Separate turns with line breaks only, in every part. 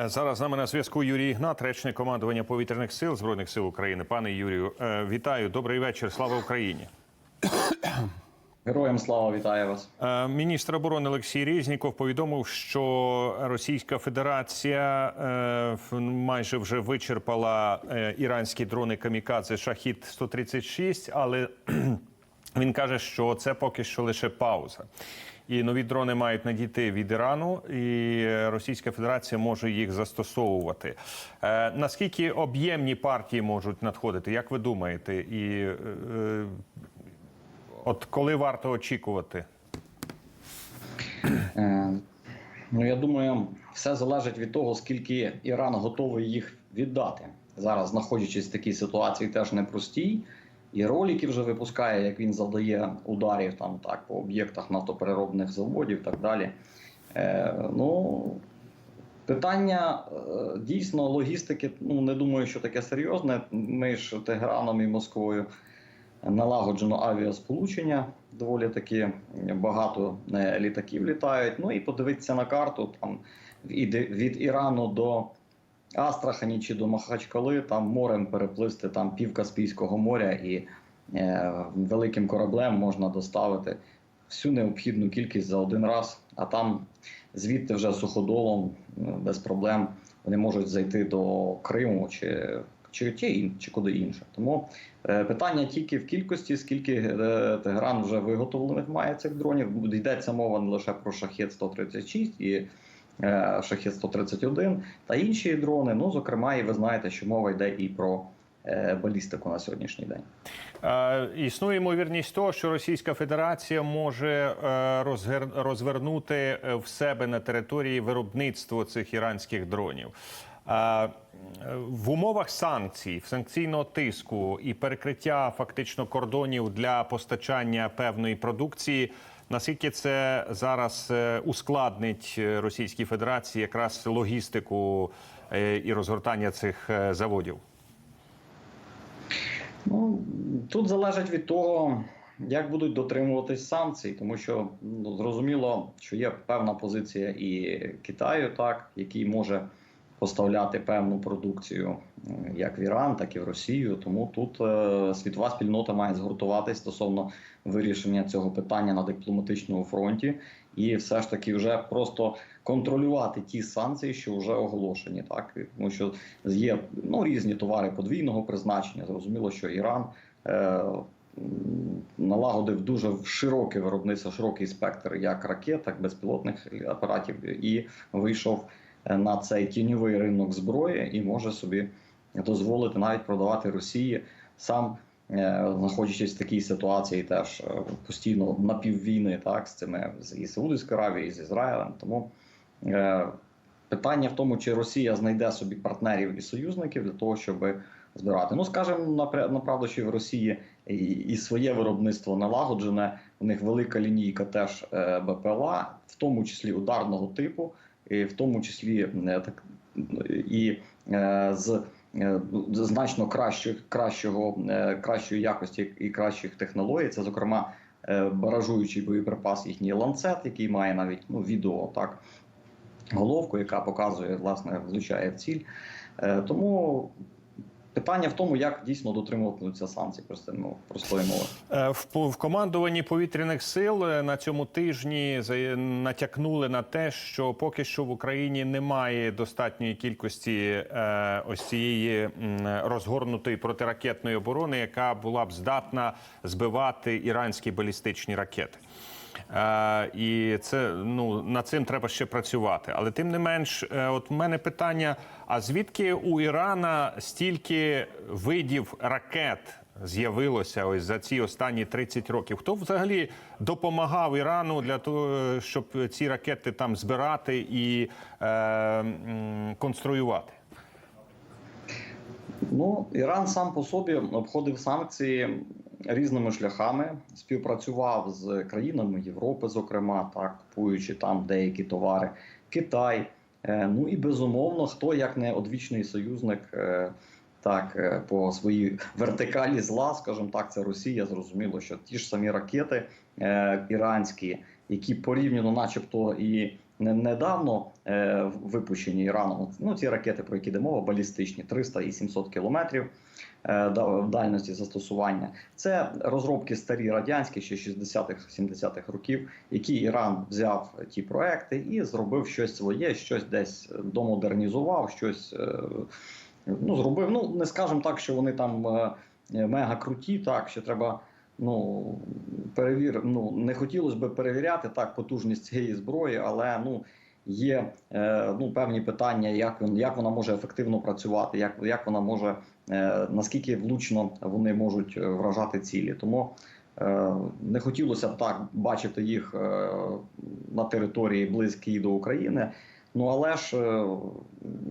Е, Зараз з нами на зв'язку Юрій Ігнат, речник командування повітряних сил збройних сил України. Пане Юрію, е, вітаю. Добрий вечір. Слава Україні.
Героям слава вітаю вас.
Е, Міністр оборони Олексій Різніков повідомив, що Російська Федерація майже вже вичерпала іранські дрони камікадзе Шахід 136 але він каже, що це поки що лише пауза. І нові дрони мають надійти від Ірану, і Російська Федерація може їх застосовувати. Е, наскільки об'ємні партії можуть надходити? Як ви думаєте? І е, е, от коли варто очікувати?
Е, ну я думаю, все залежить від того, скільки Іран готовий їх віддати. Зараз, знаходячись в такій ситуації, теж непростій. І ролики вже випускає, як він завдає ударів там так по об'єктах нафтопереробних заводів так далі. Е, ну, питання е, дійсно логістики. Ну не думаю, що таке серйозне. Ми ж Тегераном і Москвою налагоджено авіасполучення. Доволі таки багато е, літаків літають. Ну і подивитися на карту там від Ірану до Астрахані чи до Махачкали, там морем перепливсти там пів Каспійського моря і е, великим кораблем можна доставити всю необхідну кількість за один раз. А там звідти вже суходолом е, без проблем вони можуть зайти до Криму чи, чи, чи, чи куди інше. Тому е, питання тільки в кількості, скільки е, Тегеран вже виготовлених має цих дронів. Йдеться мова не лише про шахет 136 і е, шахет 131 та інші дрони. Ну, зокрема, і ви знаєте, що мова йде і про е, балістику на сьогоднішній день.
Е, Існує ймовірність того, що Російська Федерація може розвернути в себе на території виробництво цих іранських дронів. В умовах санкцій, санкційного тиску і перекриття фактично кордонів для постачання певної продукції. Наскільки це зараз е, ускладнить е, Російській Федерації якраз логістику е, і розгортання цих заводів?
Ну тут залежить від того, як будуть дотримуватись санкцій, тому що ну, зрозуміло, що є певна позиція і Китаю, так який може поставляти певну продукцію е, як в Іран, так і в Росію. Тому тут е, світова спільнота має згуртуватись стосовно вирішення цього питання на дипломатичному фронті, і все ж таки вже просто контролювати ті санкції, що вже оголошені, так тому що є ну різні товари подвійного призначення. Зрозуміло, що Іран. Е, Налагодив дуже широке виробництво, широкий спектр як ракет, так безпілотних апаратів, і вийшов на цей тіньовий ринок зброї і може собі дозволити навіть продавати Росії сам, е, знаходячись в такій ситуації, теж е, постійно напіввійни, так з цими і Саудівською Аравією, і з Ізраїлем. Тому е, питання в тому, чи Росія знайде собі партнерів і союзників для того, щоб збирати. Ну скажімо, напра- направду, що в Росії і, і своє виробництво налагоджене. У них велика лінійка теж е, БПЛА, в тому числі ударного типу, в тому числі е, так і е, з е, значно кращих, кращого, кращої якості і кращих технологій. Це, зокрема, баражуючий боєприпас, їхній ланцет, який має навіть ну, відео так. Головку, яка показує, власне, влучає в ціль. Тому питання в тому, як дійсно дотримуватися санкцій простим- простої мови.
Е, В, в командуванні повітряних сил е, на цьому тижні натякнули на те, що поки що в Україні немає достатньої кількості е, ось цієї розгорнутої протиракетної оборони, яка була б здатна збивати іранські балістичні ракети. Е, і це ну над цим треба ще працювати. Але тим не менш, е, от в мене питання: а звідки у Ірана стільки видів ракет з'явилося ось за ці останні 30 років? Хто взагалі допомагав Ірану для того, щоб ці ракети там збирати і е, конструювати?
Ну, Іран сам по собі обходив санкції різними шляхами, співпрацював з країнами Європи, зокрема, так купуючи там деякі товари, Китай. Е, Ну і безумовно, хто як не одвічний союзник, е, так е, по своїй вертикалі зла, скажімо так, це Росія. Зрозуміло, що ті ж самі ракети іранські, які порівняно, начебто, і недавно е, випущені Іраном. Ну ці ракети, про які йде мова, балістичні 300 і 700 кілометрів е, дальності застосування. Це розробки старі радянські, ще 60-х, 70-х років, які Іран взяв ті проекти і зробив щось своє, щось десь домодернізував, щось е, ну, зробив. Ну не скажемо так, що вони там е, мега круті, так що треба. Ну перевір, ну не хотілося б перевіряти так потужність цієї зброї, але ну є е, ну певні питання, як як вона може ефективно працювати, як, як вона може е, наскільки влучно вони можуть е, вражати цілі. Тому е, не хотілося б так бачити їх е, на території близькій до України. Ну але ж е,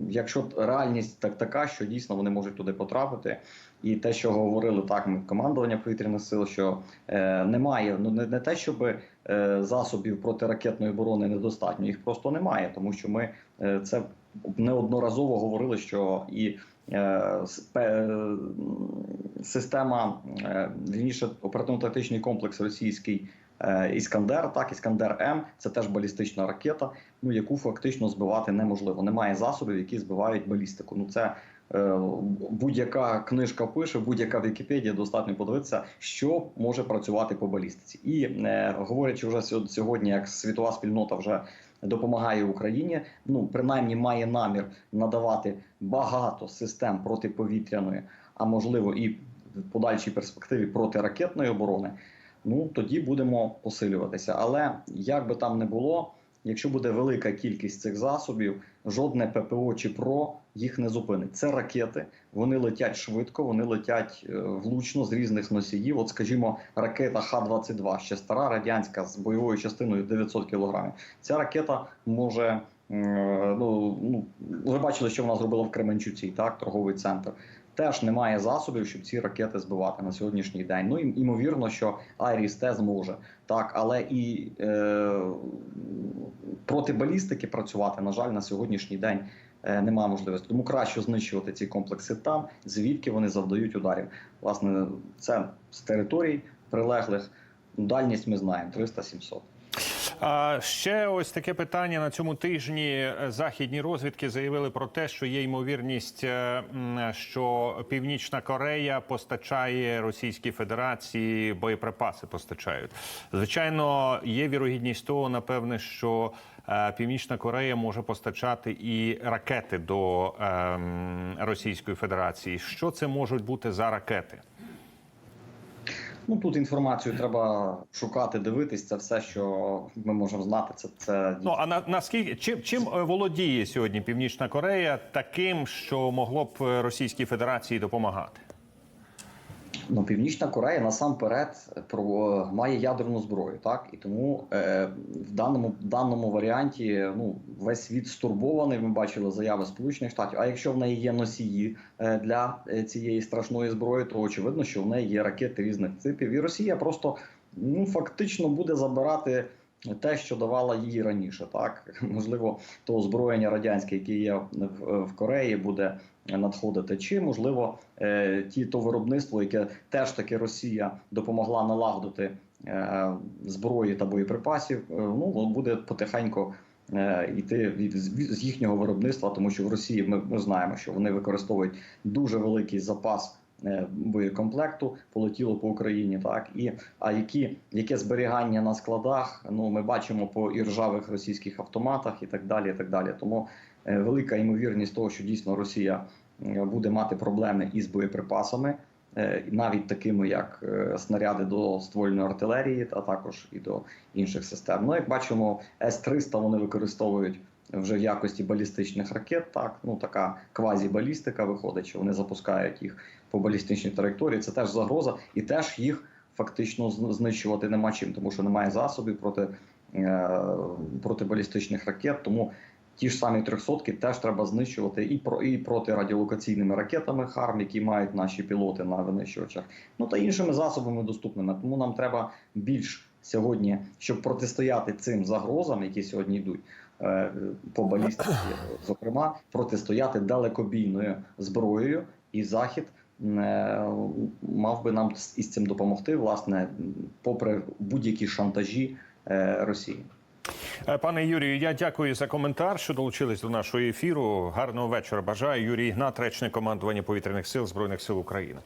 якщо реальність так така, що дійсно вони можуть туди потрапити, і те, що говорили так, ми командування повітряних сил, що е, немає, ну не, не те, щоб е, засобів протиракетної оборони недостатньо, їх просто немає, тому що ми е, це неодноразово говорили, що і е, е, система е, вірніше оперативно-тактичний комплекс російський. Е, Іскандер, так, Іскандер М, це теж балістична ракета, ну яку фактично збивати неможливо. Немає засобів, які збивають балістику. Ну це е, будь-яка книжка пише, будь-яка Вікіпедія достатньо подивитися, що може працювати по балістиці. І е, говорячи вже сьогодні, як світова спільнота вже допомагає Україні, ну принаймні має намір надавати багато систем протиповітряної, а можливо і в подальшій перспективі протиракетної оборони. Ну тоді будемо посилюватися. Але як би там не було, якщо буде велика кількість цих засобів, жодне ППО чи ПРО їх не зупинить. Це ракети, вони летять швидко, вони летять е, влучно з різних носіїв. От, скажімо, ракета Х-22, ще стара радянська з бойовою частиною 900 кг. Ця ракета може. е, Ну, ну, ви бачили, що вона зробила в Кременчуці, так, торговий центр. Теж немає засобів, щоб ці ракети збивати на сьогоднішній день. Ну і ймовірно, що Айріс Т зможе так, але і е, проти балістики працювати, на жаль, на сьогоднішній день е, немає можливості. Тому краще знищувати ці комплекси там, звідки вони завдають ударів. Власне, це з територій прилеглих. Дальність ми знаємо 300-700.
Ще ось таке питання на цьому тижні. Західні розвідки заявили про те, що є ймовірність, е, що Північна Корея постачає Російській Федерації боєприпаси. Постачають. Звичайно, є вірогідність того, напевне, що е, Північна Корея може постачати і ракети до ем, Російської Федерації. Що це можуть бути за ракети?
Ну тут інформацію треба шукати, дивитись. Це все, що ми можемо знати. Це це
Ну а на наскільки чим чим е, володіє сьогодні Північна Корея таким, що могло б е, Російській Федерації допомагати?
Ну, Північна Корея насамперед про має ядерну зброю, так і тому е, в даному даному варіанті ну весь світ стурбований. Ми бачили заяви Сполучених Штатів. А якщо в неї є носії е, для е, цієї страшної зброї, то очевидно, що в неї є ракети різних типів, і Росія просто ну фактично буде забирати. Те, що давала їй раніше, так можливо, то озброєння радянське, яке є в, Кореї, буде надходити, чи можливо е, ті то виробництво, яке теж таки Росія допомогла налагодити е, зброї та боєприпасів, е, ну буде потихеньку йти від з їхнього виробництва, тому що в Росії ми, ми знаємо, що вони використовують дуже великий запас. Е, Боєкомплекту полетіло по Україні, так і а які яке зберігання на складах? Ну ми бачимо по іржавих російських автоматах і так далі. І так далі. Тому е, велика ймовірність того, що дійсно Росія е, буде мати проблеми із боєприпасами, навіть такими як снаряди до ствольної артилерії, а також і до інших систем. Ну як бачимо, С-300 вони використовують. Вже в якості балістичних ракет, так ну така квазібалістика виходить, що вони запускають їх по балістичній траєкторії. Це теж загроза, і теж їх фактично знищувати нема чим, тому що немає засобів проти, е, проти балістичних ракет. Тому ті ж самі трьохсотки теж треба знищувати і про і протирадіолокаційними ракетами ХАРМ, які мають наші пілоти на винищувачах, ну та іншими засобами доступними. Тому нам треба більш сьогодні, щоб протистояти цим загрозам, які сьогодні йдуть. е, По балістиці, зокрема, протистояти далекобійною зброєю, і захід мав би нам із цим допомогти, власне, попри будь-які шантажі е, Росії.
Е, Пане Юрію, я дякую за коментар, що долучились до нашого ефіру. Гарного вечора. Бажаю Юрій Ігнат, речник командування повітряних сил збройних сил України.